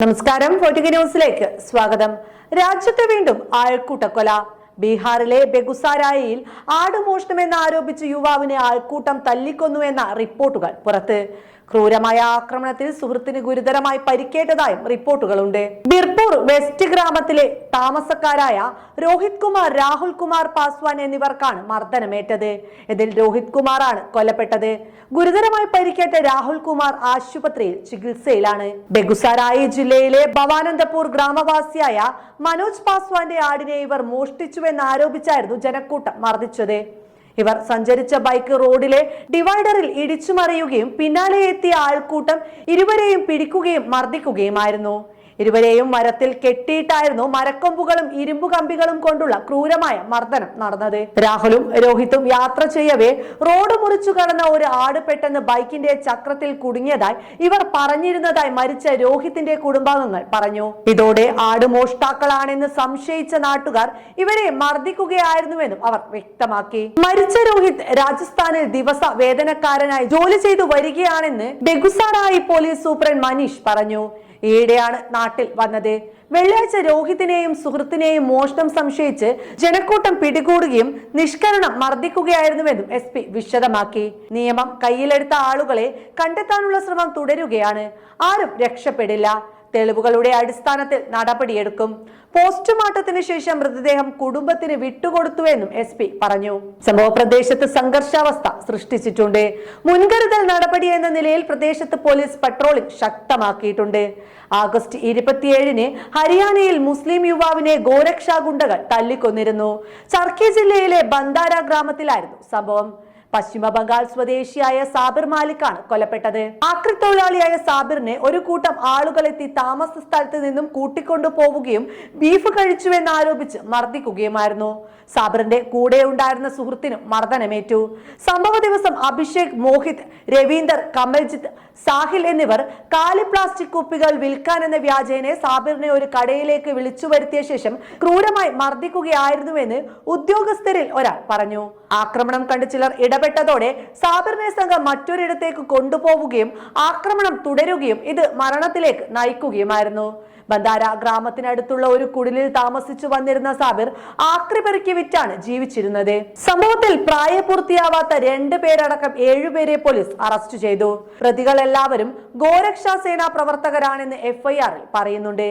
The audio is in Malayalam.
നമസ്കാരം ന്യൂസിലേക്ക് സ്വാഗതം. രാജ്യത്ത് വീണ്ടും ആൾക്കൂട്ടക്കൊല ബീഹാറിലെ ബെഗുസാരായിൽ ആടുമോഷണമെന്ന് ആരോപിച്ച് യുവാവിനെ ആൾക്കൂട്ടം തല്ലിക്കൊന്നുവെന്ന റിപ്പോർട്ടുകൾ പുറത്ത്. ക്രൂരമായ ആക്രമണത്തിൽ സുഹൃത്തിന് ഗുരുതരമായി പരിക്കേറ്റതായും റിപ്പോർട്ടുകളുണ്ട്. ബിർപൂർ വെസ്റ്റ് ഗ്രാമത്തിലെ താമസക്കാരായ രോഹിത് കുമാർ രാഹുൽ കുമാർ പാസ്വാൻ എന്നിവർക്കാണ് മർദ്ദനമേറ്റത്. ഇതിൽ രോഹിത് കുമാറാണ് കൊല്ലപ്പെട്ടത്. ഗുരുതരമായി പരിക്കേറ്റ രാഹുൽ കുമാർ ആശുപത്രിയിൽ ചികിത്സയിലാണ്. ബെഗുസാരായി ജില്ലയിലെ ഭവാനന്ദപൂർ ഗ്രാമവാസിയായ മനോജ് പാസ്വാന്റെ ആടിനെ ഇവർ മോഷ്ടിച്ചുവെന്ന് ആരോപിച്ചായിരുന്നു ജനക്കൂട്ടം മർദ്ദിച്ചത്. ഇവർ സഞ്ചരിച്ച ബൈക്ക് റോഡിലെ ഡിവൈഡറിൽ ഇടിച്ചു മറിയുകയും പിന്നാലെ എത്തിയ ആൾക്കൂട്ടം ഇരുവരെയും പിടിക്കുകയും മർദ്ദിക്കുകയുമായിരുന്നു. ഇരുവരെയും മരത്തിൽ കെട്ടിയിട്ടായിരുന്നു മരക്കൊമ്പുകളും ഇരുമ്പു കമ്പികളും കൊണ്ടുള്ള ക്രൂരമായ മർദ്ദനം നടന്നത്. രാഹുലും രോഹിത്തും യാത്ര ചെയ്യവേ റോഡ് മുറിച്ചു കടന്ന ഒരു ആട് പെട്ടെന്ന് ബൈക്കിന്റെ ചക്രത്തിൽ കുടുങ്ങിയതായി ഇവർ പറഞ്ഞിരുന്നതായി മരിച്ച രോഹിത്തിന്റെ കുടുംബാംഗങ്ങൾ പറഞ്ഞു. ഇതോടെ ആട് മോഷ്ടാക്കളാണെന്ന് സംശയിച്ച നാട്ടുകാർ ഇവരെ മർദ്ദിക്കുകയായിരുന്നുവെന്നും അവർ വ്യക്തമാക്കി. മരിച്ച രോഹിത് രാജസ്ഥാനിൽ ദിവസ വേതനക്കാരനായി ജോലി ചെയ്തു വരികയാണെന്ന് ബെഗുസാറായി പോലീസ് സൂപ്രണ്ട് മനീഷ് പറഞ്ഞു. ഈയിടെയാണ് നാട്ടിൽ വന്നത്. വെള്ളിയാഴ്ച രോഹിതിനെയും സുഹൃത്തിനെയും മോഷണം സംശയിച്ച് ജനക്കൂട്ടം പിടികൂടുകയും നിഷ്കരണം മർദ്ദിക്കുകയായിരുന്നുവെന്നും എസ് പി വിശദമാക്കി. നിയമം കയ്യിലെടുത്ത ആളുകളെ കണ്ടെത്താനുള്ള ശ്രമം തുടരുകയാണ്. ആരും രക്ഷപ്പെടില്ല. തെളിവുകളുടെ അടിസ്ഥാനത്തിൽ നടപടിയെടുക്കും. പോസ്റ്റ്മോർട്ടത്തിന് ശേഷം മൃതദേഹം കുടുംബത്തിന് വിട്ടുകൊടുത്തുവെന്നും എസ് പി പറഞ്ഞു. സംഭവ പ്രദേശത്ത് സംഘർഷാവസ്ഥ സൃഷ്ടിച്ചിട്ടുണ്ട്. മുൻകരുതൽ നടപടി എന്ന നിലയിൽ പ്രദേശത്ത് പോലീസ് പട്രോളിംഗ് ശക്തമാക്കിയിട്ടുണ്ട്. ആഗസ്റ്റ് ഇരുപത്തിയേഴിന് ഹരിയാനയിൽ മുസ്ലിം യുവാവിനെ ഗോരക്ഷാ ഗുണ്ടകൾ തല്ലിക്കൊന്നിരുന്നു. ചർക്കി ജില്ലയിലെ ബന്ദാര ഗ്രാമത്തിലായിരുന്നു സംഭവം. പശ്ചിമ ബംഗാൾ സ്വദേശിയായ സാബിർ മാലിക്കാണ് കൊല്ലപ്പെട്ടത്. ആക്രിത്തൊഴിലാളിയായ സാബിറിനെ ഒരു കൂട്ടം ആളുകൾ എത്തി താമസ സ്ഥലത്ത് നിന്നും കൂട്ടിക്കൊണ്ടു പോവുകയും ബീഫ് കഴിച്ചുവെന്ന് ആരോപിച്ച് മർദ്ദിക്കുകയുമായിരുന്നു. സാബിറിന്റെ കൂടെ ഉണ്ടായിരുന്ന സുഹൃത്തിനും മർദ്ദനമേറ്റു. സംഭവ ദിവസം അഭിഷേക് മോഹിത് രവീന്ദർ കമൽജിത്ത് സാഹിൽ എന്നിവർ കാലി പ്ലാസ്റ്റിക് കുപ്പികൾ വിൽക്കാൻ എന്ന വ്യാജേനെ സാബിറിനെ ഒരു കടയിലേക്ക് വിളിച്ചു വരുത്തിയ ശേഷം ക്രൂരമായി മർദ്ദിക്കുകയായിരുന്നുവെന്ന് ഉദ്യോഗസ്ഥരിൽ ഒരാൾ പറഞ്ഞു. ആക്രമണം കണ്ട് ചിലർ ഇടപെട്ടതോടെ സാബിറിനെ സംഘം മറ്റൊരിടത്തേക്ക് കൊണ്ടുപോവുകയും ആക്രമണം തുടരുകയും ഇത് മരണത്തിലേക്ക് നയിക്കുകയുമായിരുന്നു. ബന്ദാര ഗ്രാമത്തിനടുത്തുള്ള ഒരു കുടിലിൽ താമസിച്ചു വന്നിരുന്ന സാബിർ ആക്രി പെറുക്കി വിറ്റാണ് ജീവിച്ചിരുന്നത്. സംഭവത്തിൽ പ്രായപൂർത്തിയാവാത്ത രണ്ട് പേരടക്കം ഏഴുപേരെ പോലീസ് അറസ്റ്റ് ചെയ്തു. പ്രതികളെല്ലാവരും ഗോരക്ഷാ സേനാ പ്രവർത്തകരാണെന്ന് എഫ്ഐആറിൽ പറയുന്നുണ്ട്.